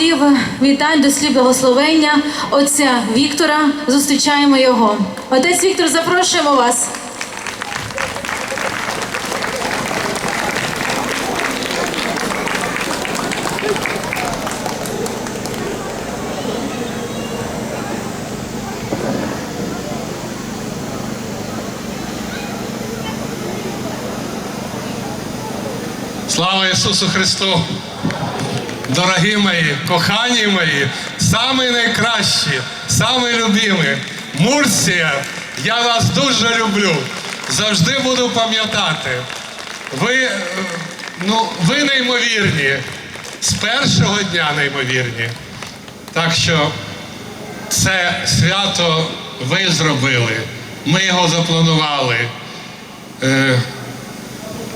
слів вітань, до слів благословення отця Віктора. Зустрічаємо його. Отець Віктор, запрошуємо вас. Слава Ісусу Христу! Дорогі мої, кохані мої, самі найкращі, самі любимі. Мурсія, я вас дуже люблю. Завжди буду пам'ятати. Ви, е, ну, ви неймовірні. З першого дня неймовірні. Так що це свято ви зробили. Ми його запланували. Е,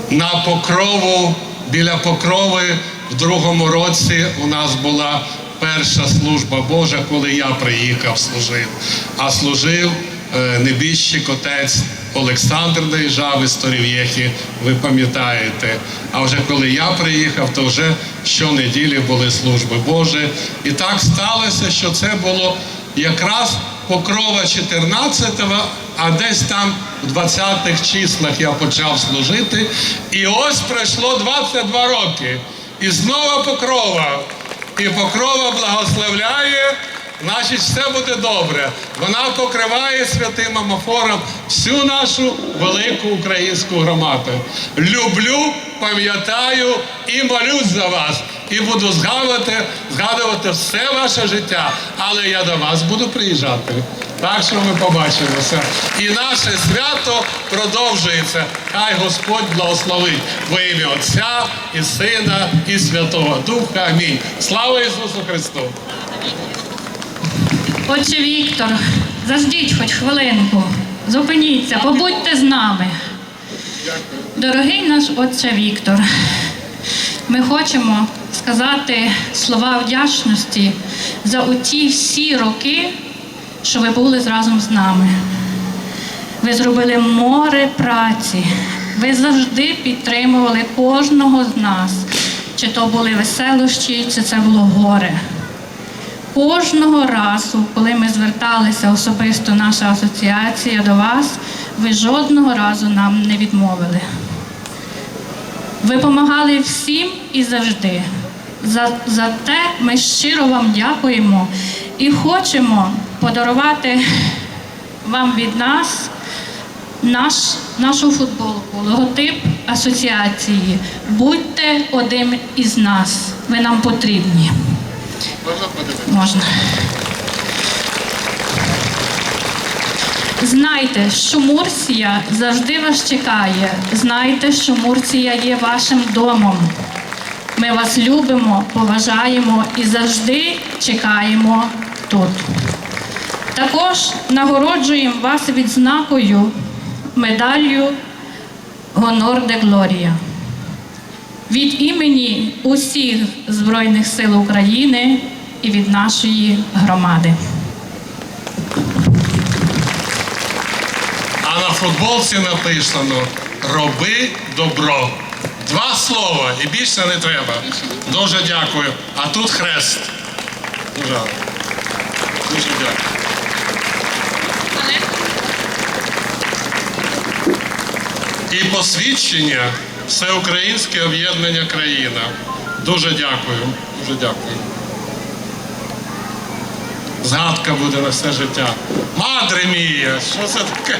на покрову, біля покрови в другому році у нас була перша служба Божа, коли я приїхав, служив. А служив е, небіжчик отець Олександр доїжджав із Торів'єхи, ви пам'ятаєте. А вже коли я приїхав, то вже щонеділі були служби Божі. І так сталося, що це було якраз покрова 14-го, а десь там в 20-х числах я почав служити. І ось пройшло 22 роки. І знову покрова. І покрова благословляє, значить, все буде добре. Вона покриває святим амофором всю нашу велику українську громаду. Люблю, пам'ятаю і молюсь за вас. І буду згадувати, згадувати все ваше життя. Але я до вас буду приїжджати. Так що ми побачимося. І наше свято продовжується. Хай Господь благословить во ім'я Отця і Сина, і Святого Духа. Амінь. Слава Ісусу Христу! Отче Віктор, заждіть хоч хвилинку, зупиніться, побудьте з нами. Дорогий наш Отче Віктор, ми хочемо сказати слова вдячності за оті всі роки, що ви були разом з нами. Ви зробили море праці. Ви завжди підтримували кожного з нас. Чи то були веселощі, чи це було горе. Кожного разу, коли ми зверталися особисто наша асоціація до вас, ви жодного разу нам не відмовили. Ви допомагали всім і завжди. За, за те ми щиро вам дякуємо і хочемо подарувати вам від нас наш, нашу футболку, логотип асоціації. Будьте одним із нас. Ви нам потрібні. Можна подивитися? Можна. Знайте, що Мурсія завжди вас чекає. Знайте, що Мурсія є вашим домом. Ми вас любимо, поважаємо і завжди чекаємо тут. Також нагороджуємо вас відзнакою медаллю Гонор де Глорія. Від імені усіх Збройних сил України і від нашої громади. А на футболці написано Роби добро. Два слова і більше не треба. Дуже дякую. А тут хрест. Дуже. Дуже дякую. І посвідчення Всеукраїнське об'єднання країна. Дуже дякую. Дуже дякую. Згадка буде на все життя. Мадре мія, що це таке?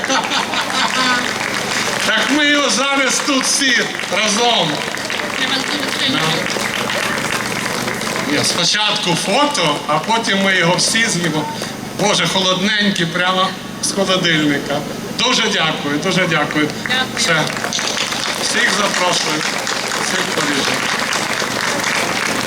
Так ми його зараз тут всі разом. Ні, спочатку фото, а потім ми його всі з'їмо. Боже, холодненькі, прямо з холодильника. Дуже дякую, дуже дякую. Дякую. Все. Всіх запрошую, всіх поріжу.